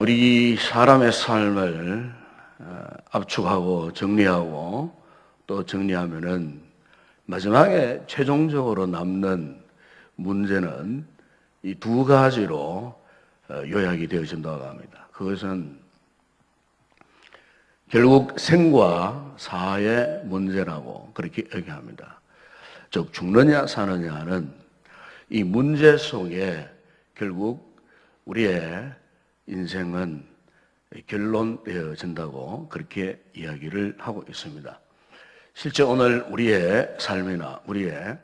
우리 사람의 삶을 어, 압축하고 정리하고 또 정리하면은 마지막에 최종적으로 남는 문제는 이 두 가지로 어, 요약이 되어진다고 합니다. 그것은 결국 생과 사의 문제라고 그렇게 얘기합니다. 즉 죽느냐 사느냐는 이 문제 속에 결국 우리의 인생은 결론되어진다고 그렇게 이야기를 하고 있습니다. 실제 오늘 우리의 삶이나 우리의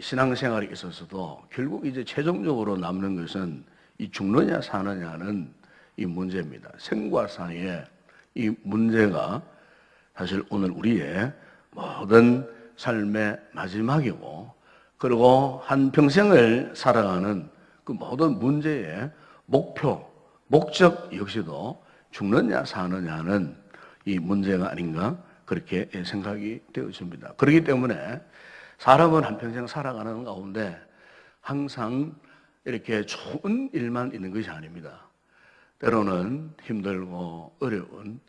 신앙생활에 있어서도 결국 이제 최종적으로 남는 것은 이 죽느냐 사느냐는 이 문제입니다. 생과 사의 이 문제가 사실 오늘 우리의 모든 삶의 마지막이고 그리고 한 평생을 살아가는 그 모든 문제의 목표, 목적 역시도 죽느냐 사느냐는 이 문제가 아닌가 그렇게 생각이 되어집니다. 그렇기 때문에 사람은 한평생 살아가는 가운데 항상 이렇게 좋은 일만 있는 것이 아닙니다. 때로는 힘들고 어려운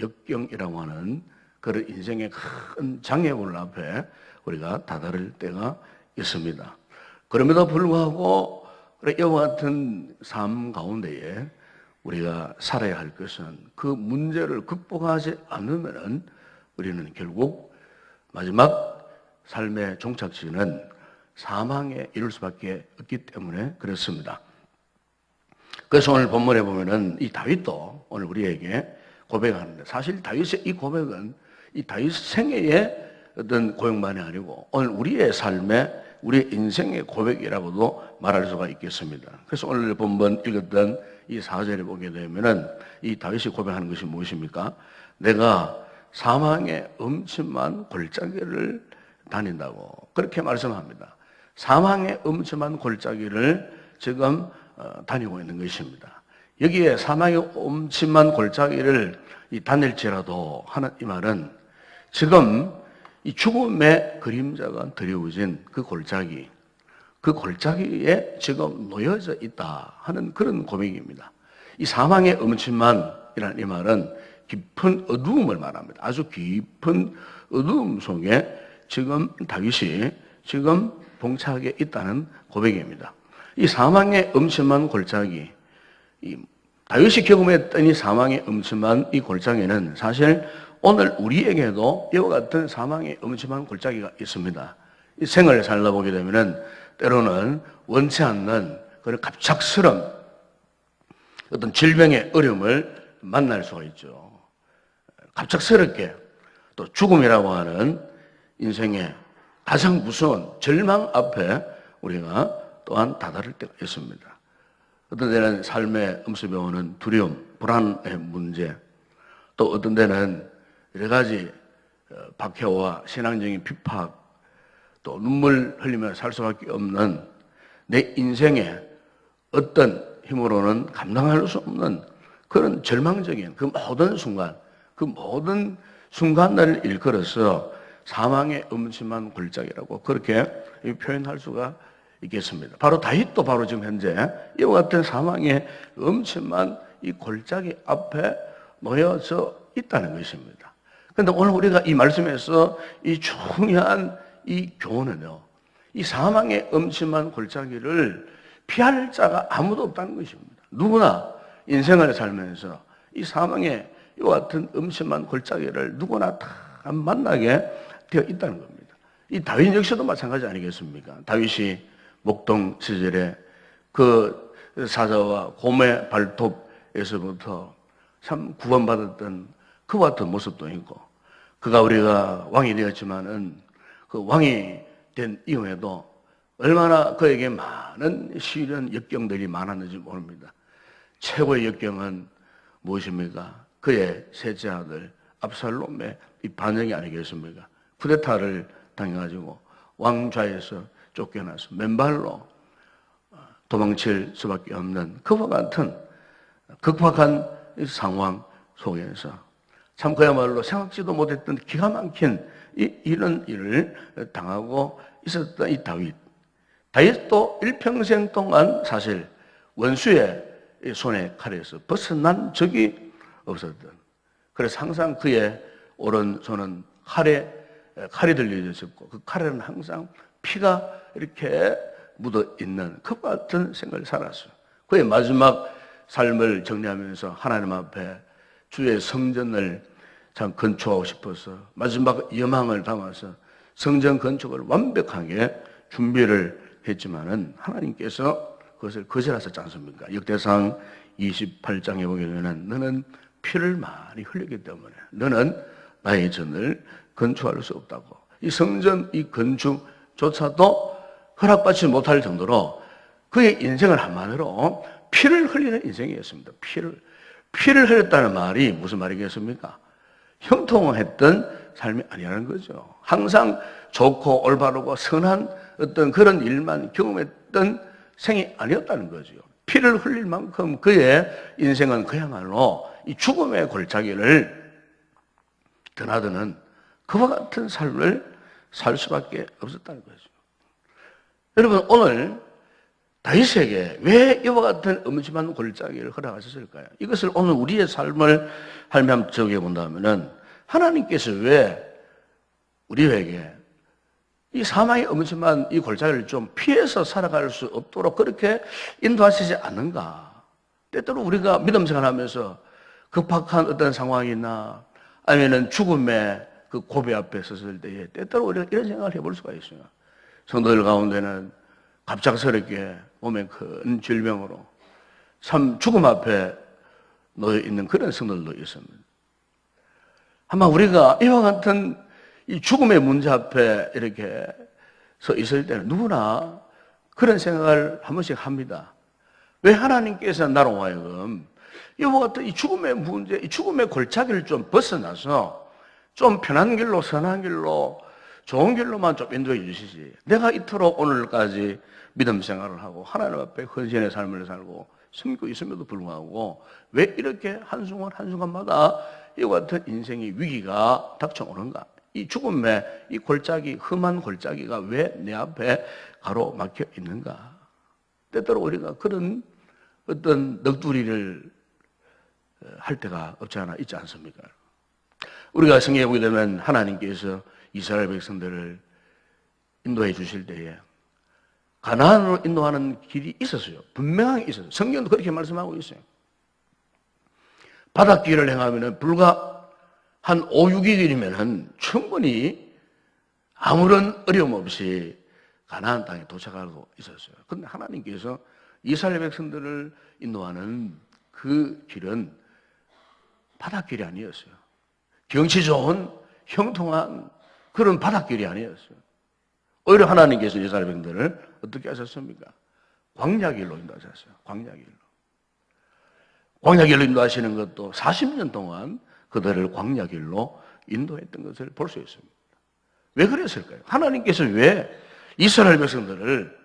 역경이라고 하는 그런 인생의 큰 장애물 앞에 우리가 다다를 때가 있습니다. 그럼에도 불구하고 이와 같은 삶 가운데에 우리가 살아야 할 것은 그 문제를 극복하지 않으면 우리는 결국 마지막 삶의 종착지는 사망에 이를 수밖에 없기 때문에 그렇습니다. 그래서 오늘 본문에 보면은 이 다윗도 오늘 우리에게 고백하는데 사실 다윗의 이 고백은 이 다윗 생애의 어떤 고백만이 아니고 오늘 우리의 삶의 우리 인생의 고백이라고도 말할 수가 있겠습니다. 그래서 오늘 본번 읽었던 이 사절에 보게 되면은 이 다윗이 고백하는 것이 무엇입니까? 내가 사망의 엄침한 골짜기를 다닌다고 그렇게 말씀합니다. 사망의 엄침한 골짜기를 지금 어, 다니고 있는 것입니다. 여기에 사망의 엄침한 골짜기를 다닐지라도 하는 이 말은 지금 이 죽음의 그림자가 드리워진 그 골짜기, 그 골짜기에 지금 놓여져 있다 하는 그런 고백입니다. 이 사망의 엄침만이라는 이 말은 깊은 어두움을 말합니다. 아주 깊은 어두움 속에 지금 다윗이 지금 봉착에 있다는 고백입니다. 이 사망의 엄침한 골짜기, 이 다윗이 경험했던 이 사망의 엄침한 이 골짜기는 사실 오늘 우리에게도 이와 같은 사망의 엄침한 골짜기가 있습니다. 이 생을 살다 보게 되면은 때로는 원치 않는 그런 갑작스런 어떤 질병의 어려움을 만날 수가 있죠. 갑작스럽게 또 죽음이라고 하는 인생의 가장 무서운 절망 앞에 우리가 또한 다다를 때가 있습니다. 어떤 데는 삶의 음습에 오는 두려움, 불안의 문제, 또 어떤 데는 여러 가지 어, 박해와 신앙적인 비팍, 또 눈물 흘리며 살 수밖에 없는 내 인생의 어떤 힘으로는 감당할 수 없는 그런 절망적인 그 모든 순간, 그 모든 순간을 일컬어서 사망의 음침한 골짜기라고 그렇게 표현할 수가 있겠습니다. 바로 다윗도 바로 지금 현재 이와 같은 사망의 음침한 이 골짜기 앞에 놓여져 있다는 것입니다. 그런데 오늘 우리가 이 말씀에서 이 중요한 이 교훈은요, 이 사망의 음침한 골짜기를 피할 자가 아무도 없다는 것입니다. 누구나 인생을 살면서 이 사망의 이와 같은 음침한 골짜기를 누구나 다 만나게 되어 있다는 겁니다. 이 다윗 역시도 마찬가지 아니겠습니까? 다윗이 목동 시절에 그 사자와 곰의 발톱에서부터 참 구원받았던 그와 같은 모습도 있고 그가 우리가 왕이 되었지만은 그 왕이 된 이후에도 얼마나 그에게 많은 시련 역경들이 많았는지 모릅니다. 최고의 역경은 무엇입니까? 그의 셋째 아들 압살롬의 이 반영이 아니겠습니까? 쿠데타를 당해가지고 왕좌에서 쫓겨나서 맨발로 도망칠 수밖에 없는 그와 같은 극박한 상황 속에서 참 그야말로 생각지도 못했던 기가 막힌 이, 이런 일을 당하고 있었던 이 다윗. 다윗도 일평생 동안 사실 원수의 이 손의 칼에서 벗어난 적이 없었던. 그래서 항상 그의 오른손은 칼에 칼이 들려져 있었고 그 칼에는 항상 피가 이렇게 묻어 있는 그 같은 생각을 살았어요. 그의 마지막 삶을 정리하면서 하나님 앞에 주의 성전을 참 건축하고 싶어서 마지막 여망을 담아서 성전 건축을 완벽하게 준비를 했지만은 하나님께서 그것을 거절하셨지 않습니까? 역대상 28장에 보게 되면 너는 피를 많이 흘리기 때문에 너는 나의 전을 건축할 수 없다고. 이 성전 이 건축조차도 허락받지 못할 정도로 그의 인생을 한마디로 피를 흘리는 인생이었습니다. 피를 피를 흘렸다는 말이 무슨 말이겠습니까? 형통했던 삶이 아니라는 거죠. 항상 좋고 올바르고 선한 어떤 그런 일만 경험했던 생이 아니었다는 거죠. 피를 흘릴 만큼 그의 인생은 그야말로 이 죽음의 골짜기를 드나드는 그와 같은 삶을 살 수밖에 없었다는 거죠. 여러분 오늘 다윗에게 왜 이와 같은 음침한 골짜기를 허락하셨을까요? 이것을 오늘 우리의 삶을 할면 적용해 본다면은 하나님께서 왜 우리에게 이 사망의 음침한 이 골짜기를 좀 피해서 살아갈 수 없도록 그렇게 인도하시지 않는가? 때때로 우리가 믿음 생활하면서 급박한 어떤 상황이나 아니면은 죽음의 그 고비 앞에 섰을 때에 때때로 우리가 이런 생각을 해볼 수가 있어요. 성도들 가운데는 갑작스럽게 몸에 큰 질병으로 참 죽음 앞에 놓여 있는 그런 성도들도 있습니다. 아마 우리가 이와 같은 이 죽음의 문제 앞에 이렇게 서 있을 때는 누구나 그런 생각을 한 번씩 합니다. 왜 하나님께서 나로 하여금 이와 같은 이 죽음의 문제, 이 죽음의 골짜기를 좀 벗어나서 좀 편한 길로, 선한 길로, 좋은 길로만 좀 인도해 주시지. 내가 이토록 오늘까지 믿음 생활을 하고 하나님 앞에 헌신의 삶을 살고 숨고 있음에도 불구하고 왜 이렇게 한순간 한순간마다 이와 같은 인생의 위기가 닥쳐오는가? 이 죽음의 이 골짜기, 험한 골짜기가 왜 내 앞에 가로막혀 있는가? 때때로 우리가 그런 어떤 넋두리를 할 때가 없지 않아 있지 않습니까? 우리가 성경에 보게 되면 하나님께서 이스라엘 백성들을 인도해 주실 때에 가나안으로 인도하는 길이 있었어요. 분명하게 있었어요. 성경도 그렇게 말씀하고 있어요. 바닷길을 행하면 불과 한 5, 6일 길이면 충분히 아무런 어려움 없이 가나안 땅에 도착할 수 있었어요. 그런데 하나님께서 이스라엘 백성들을 인도하는 그 길은 바닷길이 아니었어요. 경치 좋은 형통한 그런 바닷길이 아니었어요. 오히려 하나님께서 이스라엘 백성들을 어떻게 하셨습니까? 광야길로 인도하셨어요. 광야길로. 광야길로 인도하시는 것도 40년 동안 그들을 광야길로 인도했던 것을 볼 수 있습니다. 왜 그랬을까요? 하나님께서 왜 이스라엘 백성들을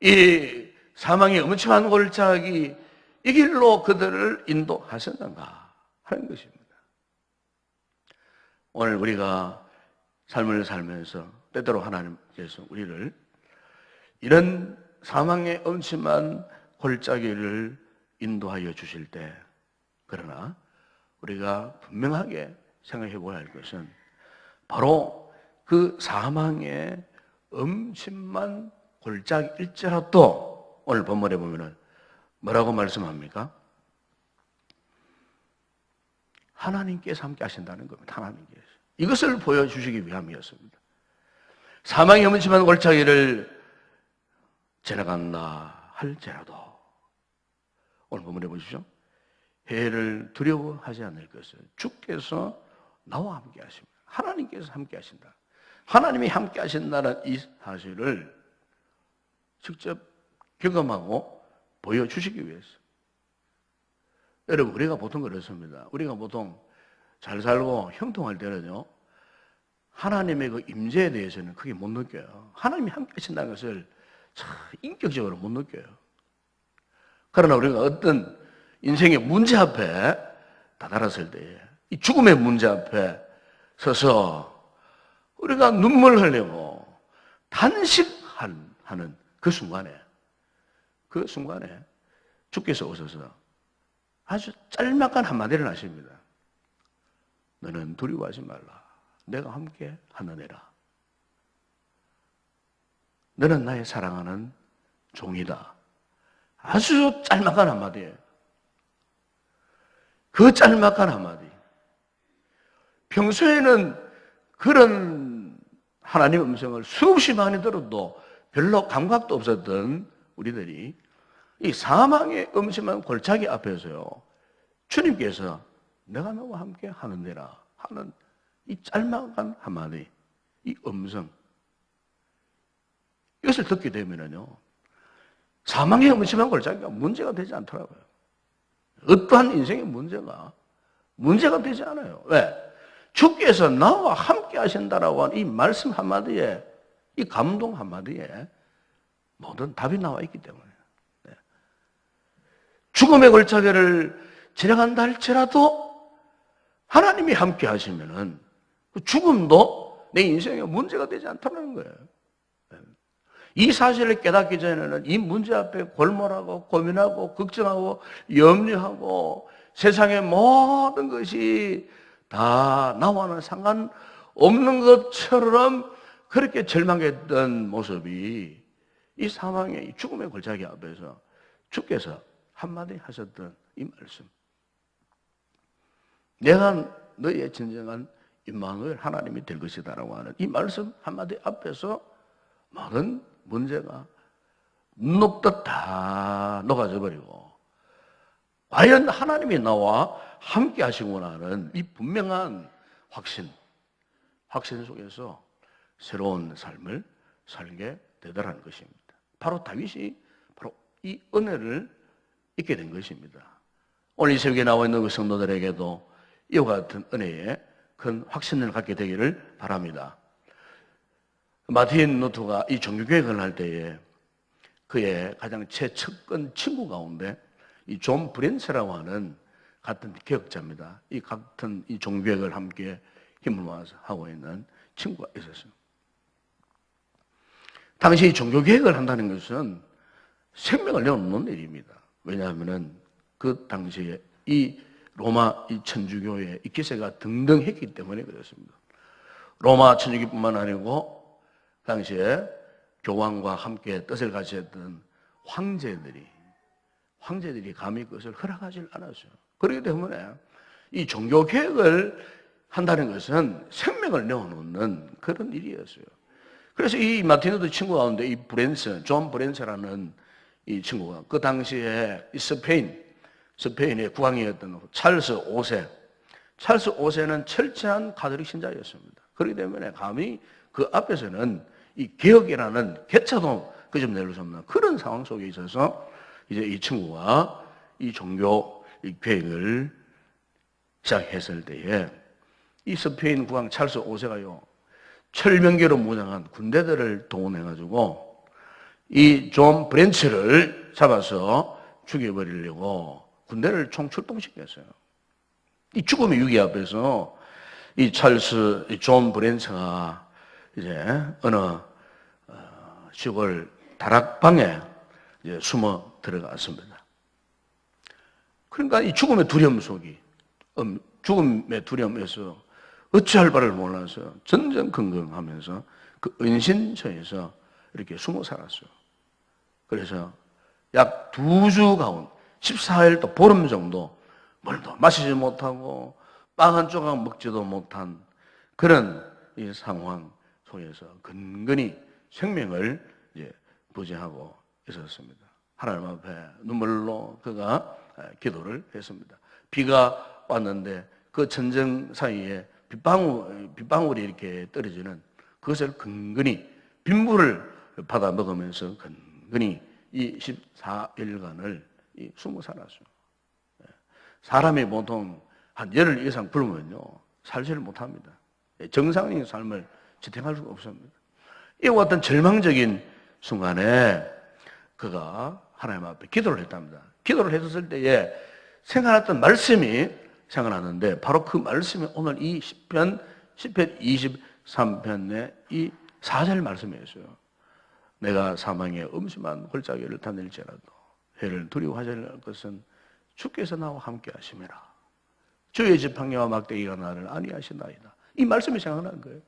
이 사망의 음침한 골짜기 이 길로 그들을 인도하셨는가 하는 것입니다. 오늘 우리가 삶을 살면서 때때로 하나님께서 우리를 이런 사망의 음침한 골짜기를 인도하여 주실 때 그러나 우리가 분명하게 생각해 보아야 할 것은 바로 그 사망의 음침한 골짜기일지라도 오늘 본문에 보면은 뭐라고 말씀합니까? 하나님께서 함께 하신다는 겁니다. 하나님께서. 이것을 보여주시기 위함이었습니다. 사망의 음침한 골짜기를 지나간다 할지라도 오늘 본문에 보십시오. 해를 두려워하지 않을 것을 주께서 나와 함께 하십니다. 하나님께서 함께 하신다. 하나님이 함께 하신다는 이 사실을 직접 경험하고 보여주시기 위해서. 여러분, 우리가 보통 그렇습니다. 우리가 보통 잘 살고 형통할 때는요, 하나님의 그 임재에 대해서는 크게 못 느껴요. 하나님이 함께 하신다는 것을 참 인격적으로 못 느껴요. 그러나 우리가 어떤 인생의 문제 앞에 다다랐을 때에 이 죽음의 문제 앞에 서서 우리가 눈물 흘리고 단식하는 그 순간에 그 순간에 주께서 오셔서 아주 짤막한 한마디를 하십니다. 너는 두려워하지 말라. 내가 함께 하느니라. 너는 나의 사랑하는 종이다. 아주 짤막한 한마디예요. 그 짤막한 한마디. 평소에는 그런 하나님 음성을 수없이 많이 들어도 별로 감각도 없었던 우리들이 이 사망의 음침한 골짜기 앞에서요. 주님께서 내가 너와 함께 하는데라 하는 이 짤막한 한마디, 이 음성. 이것을 듣게 되면은요. 사망의 음침한 골짜기가 문제가 되지 않더라고요. 어떠한 인생의 문제가 문제가 되지 않아요. 왜? 주께서 나와 함께 하신다라고 하는 이 말씀 한마디에, 이 감동 한마디에 모든 답이 나와 있기 때문에. 네. 죽음의 골짜기를 지나간다 할지라도 하나님이 함께 하시면은 그 죽음도 내 인생에 문제가 되지 않다는 거예요. 네. 이 사실을 깨닫기 전에는 이 문제 앞에 골몰하고 고민하고 걱정하고 염려하고 세상의 모든 것이 다 나와는 상관없는 것처럼 그렇게 절망했던 모습이 이이 죽음의 골짜기 앞에서 주께서 한마디 하셨던 이 말씀. 내가 너의 진정한 임마누엘 하나님이 될 것이다라고 하는 이 말씀 한마디 앞에서 모든 문제가 녹듯 다 녹아져 버리고 과연 하나님이 나와 함께 하시구나 하는 이 분명한 확신, 확신 속에서 새로운 삶을 살게 되더라는 것입니다. 바로 다윗이 바로 이 은혜를 잊게 된 것입니다. 오늘 이 새벽에 나와 있는 그 성도들에게도 이와 같은 은혜에 큰 확신을 갖게 되기를 바랍니다. 마틴 노트가 이 종교개혁을 할 때에 그의 가장 최측근 친구 가운데 이 존 브렌스라고 하는 같은 개혁자입니다. 이 같은 이 종교개혁을 함께 힘을 모아서 하고 있는 친구가 있었어요. 당시 종교개혁을 한다는 것은 생명을 내놓는 일입니다. 왜냐하면은 그 당시에 이 로마 이 천주교의 이 기세가 등등했기 때문에 그렇습니다. 로마 천주교뿐만 아니고 당시에 교황과 함께 뜻을 같이 했던 황제들이 황제들이 감히 그것을 허락하지 않았어요. 그렇기 때문에 이 종교 개혁을 한다는 것은 생명을 내어놓는 그런 일이었어요. 그래서 이 마티노드 친구 가운데 이 브랜스, 존 브랜스라는 이 친구가 그 당시에 이 스페인, 스페인의 국왕이었던 찰스 5세, 찰스 5세는 철저한 가톨릭 신자였습니다. 그렇기 때문에 감히 그 앞에서는 이 개혁이라는 개차도 그점 내릴 수 없는 그런 상황 속에 있어서 이제 이 친구가 이 종교 이 계획을 시작했을 때에 이 스페인 국왕 찰스 5세가요 철명계로 무장한 군대들을 동원해가지고 이 존 브렌치를 잡아서 죽여버리려고 군대를 총출동시켰어요. 이 죽음의 위기 앞에서 이 찰스, 존 브렌처가 이제 어느 어, 시골 다락방에 이제 숨어 들어갔습니다. 그러니까 이 죽음의 두려움 속이, 음, 죽음의 두려움에서 어찌할 바를 몰라서 전전긍긍하면서 그 은신처에서 이렇게 숨어 살았어요. 그래서 약 두 주 가운 14일 또 보름 정도 물도 마시지 못하고 빵 한 조각 먹지도 못한 그런 이 상황 속에서 근근히 생명을 이제 부재하고 있었습니다. 하나님 앞에 눈물로 그가 기도를 했습니다. 비가 왔는데 그 전쟁 사이에 빗방울, 빗방울이 이렇게 떨어지는 그것을 근근히 빗물을 받아 먹으면서 근근히 이 14일간을 숨어 살았어요. 예. 사람이 보통 한 열흘 이상 굶으면요, 살지를 못합니다. 예, 정상적인 삶을 지탱할 수가 없습니다. 이와 같은 절망적인 순간에 그가 하나님 앞에 기도를 했답니다. 기도를 했었을 때에 생각났던 말씀이 생각나는데 바로 그 말씀이 오늘 이 10편, 10편 23편의 이 4절 말씀이었어요. 내가 사망의 음심한 골짜기를 다닐지라도 해를 두려워하지 않을 것은 주께서 나와 함께 하심이라. 주의 지팡이와 막대기가 나를 아니하신다이다. 이 말씀이 생각나는 거예요.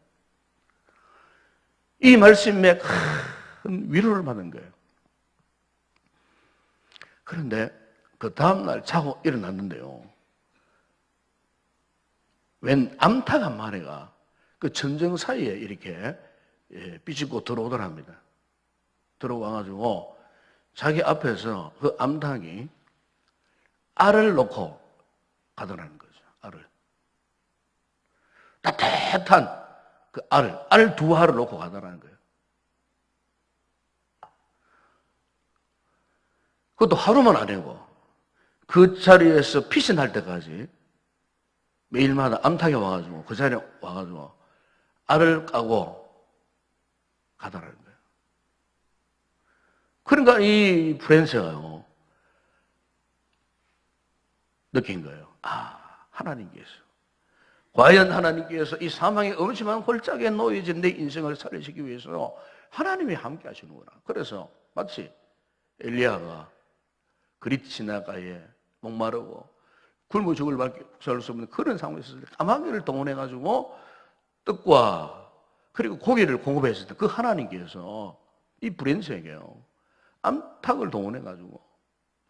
이 말씀에 큰 위로를 받은 거예요. 그런데 그 다음날 자고 일어났는데요. 웬 암탉 한 마리가 그 전정 사이에 이렇게 예, 삐집고 들어오더랍니다. 들어와가지고 자기 앞에서 그 암탉이 알을 놓고 가더라는 거죠. 알을. 따뜻한 그 알을, 알 두 알을 놓고 가더라는 거예요. 그것도 하루만 아니고 그 자리에서 피신 할 때까지 매일마다 암탉이 와가지고 그 자리에 와가지고 알을 까고 가더라는 거예요. 그러니까 이 프랜스가요 느낀 거예요. 아 하나님께서 과연 하나님께서 이 사망의 엄심한 홀짝에 놓여진 내 인생을 살리시기 위해서 하나님이 함께 하시는구나. 그래서 마치 엘리야가 그릿 지나가에 목마르고 굶어 죽을 밖에 수 없는 그런 상황에 있었을 때 까마귀를 동원해 가지고 떡과 그리고 고기를 공급했을 때 그 하나님께서 이 브랜스에게요 암탉을 동원해 가지고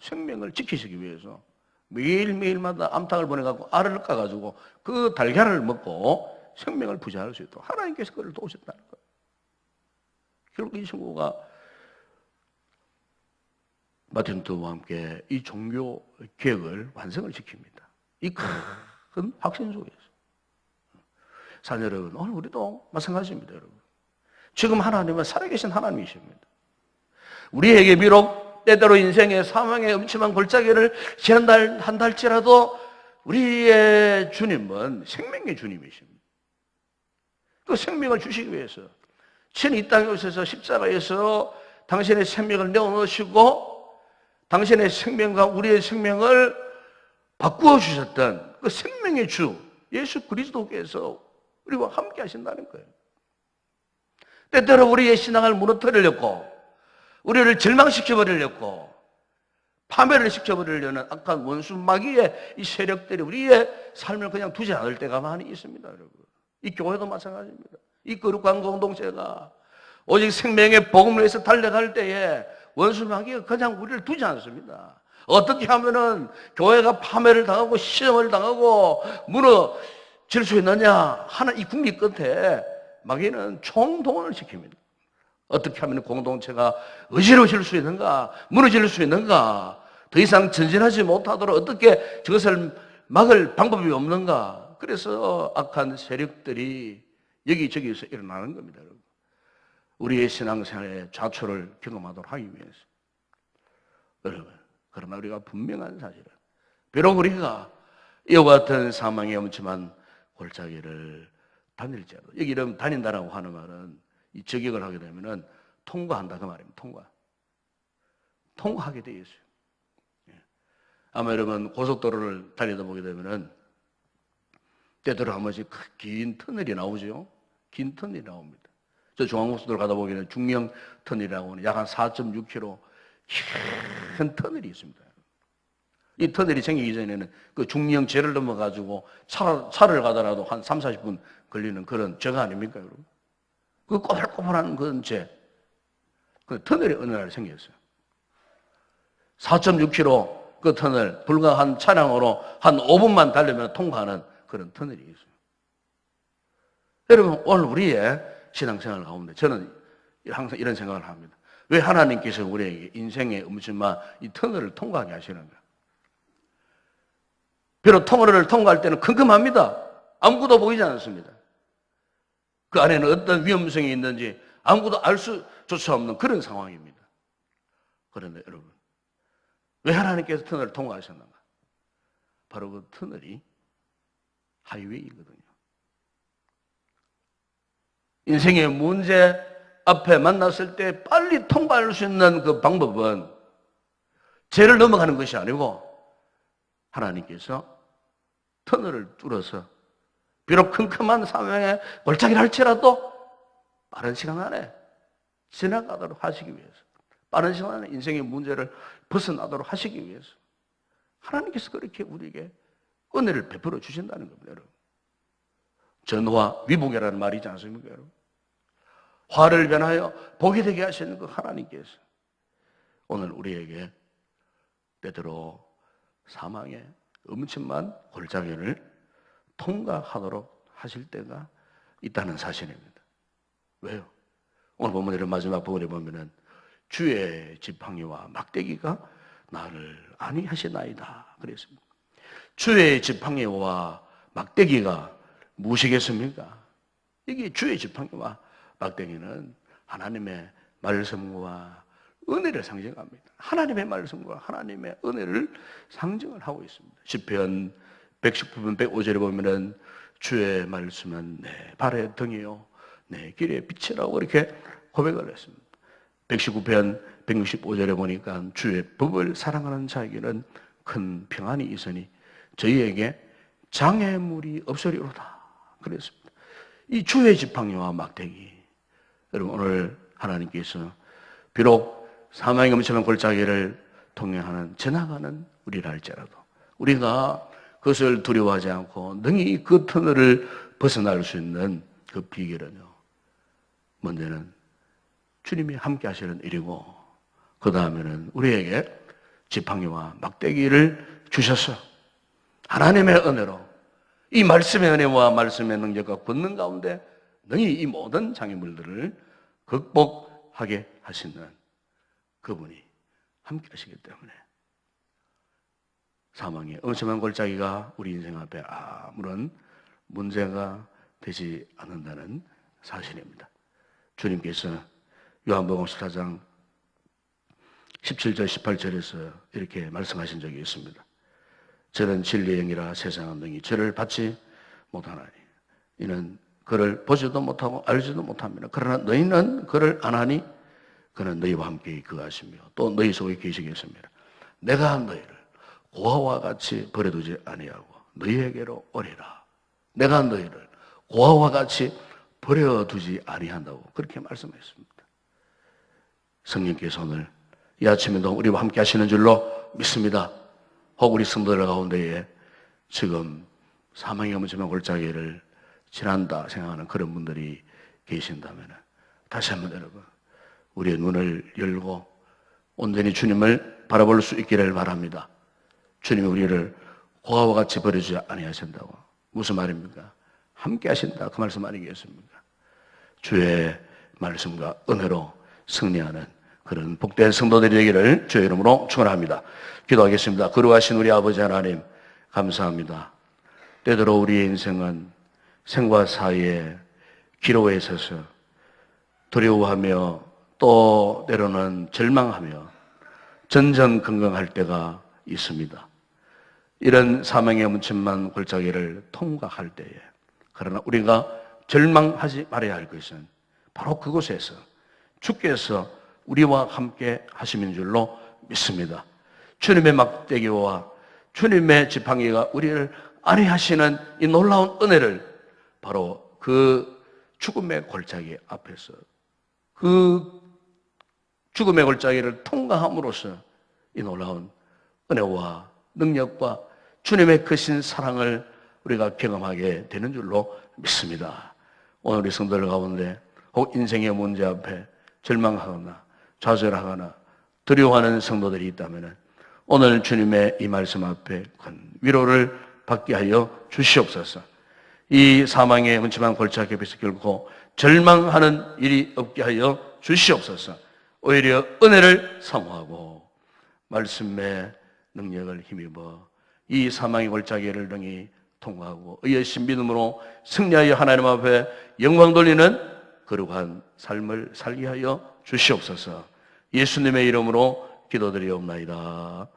생명을 지키시기 위해서 매일매일마다 암탉을 보내갖고 알을 까가지고 그 달걀을 먹고 생명을 부자할 수 있도록 하나님께서 그를 도우셨다는 거예요. 결국 이 친구가 마틴 루터와 함께 이 종교 개혁을 완성을 시킵니다. 이 큰 확신 속에서. 사는 여러분, 오늘 우리도 마찬가지입니다, 여러분. 지금 하나님은 살아계신 하나님이십니다. 우리에게 비록 때때로 인생의 사망의 음침한 골짜기를 지난달, 한 달치라도 우리의 주님은 생명의 주님이십니다. 그 생명을 주시기 위해서 친히 이 땅에 오셔서 십자가에서 당신의 생명을 내어놓으시고 당신의 생명과 우리의 생명을 바꾸어 주셨던 그 생명의 주 예수 그리스도께서 우리와 함께 하신다는 거예요. 때때로 우리의 신앙을 무너뜨리려고 우리를 절망시켜 버리려고 파멸을 시켜버리려는 악한 원수 마귀의 이 세력들이 우리의 삶을 그냥 두지 않을 때가 많이 있습니다, 여러분. 이 교회도 마찬가지입니다. 이 거룩한 공동체가 오직 생명의 복음을 위해서 달려갈 때에 원수 마귀가 그냥 우리를 두지 않습니다. 어떻게 하면은 교회가 파멸을 당하고 시험을 당하고 무너질 수 있느냐 하는 이 궁리 끝에 마귀는 총동원을 시킵니다. 어떻게 하면 공동체가 어지러워질 수 있는가, 무너질 수 있는가, 더 이상 전진하지 못하도록 어떻게 저것을 막을 방법이 없는가. 그래서 악한 세력들이 여기저기서 일어나는 겁니다, 여러분. 우리의 신앙생활의 좌초를 경험하도록 하기 위해서. 여러분, 그러나 우리가 분명한 사실은, 비록 우리가 이와 같은 사망의 엄침한 골짜기를 다닐지라도, 여기 이름 다닌다라고 하는 말은 이 저격을 하게 되면은 통과한다 그 말입니다. 통과. 통과하게 되어 있어요. 예. 아마 여러분 고속도로를 달리다 보게 되면은 때때로 한 번씩 긴 터널이 나오죠. 긴 터널이 나옵니다. 저 중앙고속도로 가다 보기에는 중령 터널이라고 하는 약 한 4.6km 큰 터널이 있습니다. 이 터널이 생기기 전에는 그 중령제를 넘어가지고 차, 차를 가더라도 한 3, 40분 걸리는 그런 제가 아닙니까, 여러분? 그 꼬불꼬불한 그런 제, 그 터널이 어느 날 생겼어요. 4.6km 그 터널, 불과 한 차량으로 한 5분만 달리면 통과하는 그런 터널이 있어요. 여러분, 오늘 우리의 신앙생활 가운데 저는 항상 이런 생각을 합니다. 왜 하나님께서 우리에게 인생의 음침한 이 터널을 통과하게 하시는가? 비록 터널을 통과할 때는 컴컴합니다. 아무것도 보이지 않습니다. 그 안에는 어떤 위험성이 있는지 아무것도 알 수조차 없는 그런 상황입니다. 그런데 여러분, 왜 하나님께서 터널을 통과하셨는가? 바로 그 터널이 하이웨이거든요. 인생의 문제 앞에 만났을 때 빨리 통과할 수 있는 그 방법은 죄를 넘어가는 것이 아니고 하나님께서 터널을 뚫어서 비록 큼큼한 사명의 골짜기를 할지라도 빠른 시간 안에 지나가도록 하시기 위해서 빠른 시간 안에 인생의 문제를 벗어나도록 하시기 위해서 하나님께서 그렇게 우리에게 은혜를 베풀어 주신다는 겁니다, 여러분. 전화 위복이라는 말이지 않습니까, 여러분? 화를 변하여 복이 되게 하시는 그 하나님께서 오늘 우리에게 때때로 사망의 음침한 골짜기를 통과하도록 하실 때가 있다는 사실입니다. 왜요? 오늘 본문의 마지막 부분에 보면은 주의 지팡이와 막대기가 나를 아니하시나이다 그랬습니다. 주의 지팡이와 막대기가 무엇이겠습니까? 이게 주의 지팡이와 막대기는 하나님의 말씀과 은혜를 상징합니다. 하나님의 말씀과 하나님의 은혜를 상징을 하고 있습니다. 시편 119편 105절에 보면은 주의 말씀은 내 발의 등이요 내 길의 빛이라고 이렇게 고백을 했습니다. 119편 165절에 보니까 주의 법을 사랑하는 자에게는 큰 평안이 있으니 저희에게 장애물이 없으리로다. 그랬습니다. 이 주의 지팡이와 막대기. 여러분 오늘 하나님께서 비록 사망의 넘치는 골짜기를 통행하는 지나가는 우리라 할지라도 우리가 그것을 두려워하지 않고 능히 그 터널을 벗어날 수 있는 그 비결은요. 먼저는 주님이 함께 하시는 일이고 그 다음에는 우리에게 지팡이와 막대기를 주셔서 하나님의 은혜로 이 말씀의 은혜와 말씀의 능력과 권능 가운데 능히 이 모든 장애물들을 극복하게 하시는 그분이 함께 하시기 때문에 사망의 엄청난 골짜기가 우리 인생 앞에 아무런 문제가 되지 않는다는 사실입니다. 주님께서 요한복음 14장 17절 18절에서 이렇게 말씀하신 적이 있습니다. 저는 진리의 영이라 세상은 능히 저를 받지 못하나니 이는 그를 보지도 못하고 알지도 못합니다. 그러나 너희는 그를 안하니 그는 너희와 함께 그하시며 또 너희 속에 계시겠습니다. 내가 너희를 고아와 같이 버려두지 아니하고 너희에게로 오리라. 내가 너희를 고아와 같이 버려두지 아니한다고 그렇게 말씀했습니다. 성령께서 오늘 이 아침에도 우리와 함께 하시는 줄로 믿습니다. 혹 우리 성도들 가운데에 지금 사망의 엄청난 골짜기를 지난다 생각하는 그런 분들이 계신다면 다시 한번 여러분 우리의 눈을 열고 온전히 주님을 바라볼 수 있기를 바랍니다. 주님이 우리를 고아와 같이 버려주지 아니하신다고 무슨 말입니까? 함께 하신다 그 말씀 아니겠습니까? 주의 말씀과 은혜로 승리하는 그런 복된 성도들이 되기를 주의 이름으로 축원합니다. 기도하겠습니다. 거룩하신 우리 아버지 하나님 감사합니다. 때때로 우리의 인생은 생과 사이에 기로에 서서 두려워하며 또 때로는 절망하며 전전긍긍할 때가 있습니다. 이런 사망의 문침만 골짜기를 통과할 때에 그러나 우리가 절망하지 말아야 할 것은 바로 그곳에서 주께서 우리와 함께 하시는 줄로 믿습니다. 주님의 막대기와 주님의 지팡이가 우리를 안해하시는 이 놀라운 은혜를 바로 그 죽음의 골짜기 앞에서 그 죽음의 골짜기를 통과함으로써 이 놀라운 은혜와 능력과 주님의 크신 사랑을 우리가 경험하게 되는 줄로 믿습니다. 오늘 우리 성도들 가운데 혹 인생의 문제 앞에 절망하거나 좌절하거나 두려워하는 성도들이 있다면 오늘 주님의 이 말씀 앞에 큰 위로를 받게 하여 주시옵소서. 이 사망의 문침한 골짜기 앞에서 결코 절망하는 일이 없게 하여 주시옵소서. 오히려 은혜를 사모하고 말씀의 능력을 힘입어 이 사망의 골짜기를 능히 통과하고 의의 신 믿음으로 승리하여 하나님 앞에 영광 돌리는 거룩한 삶을 살게 하여 주시옵소서. 예수님의 이름으로 기도드리옵나이다.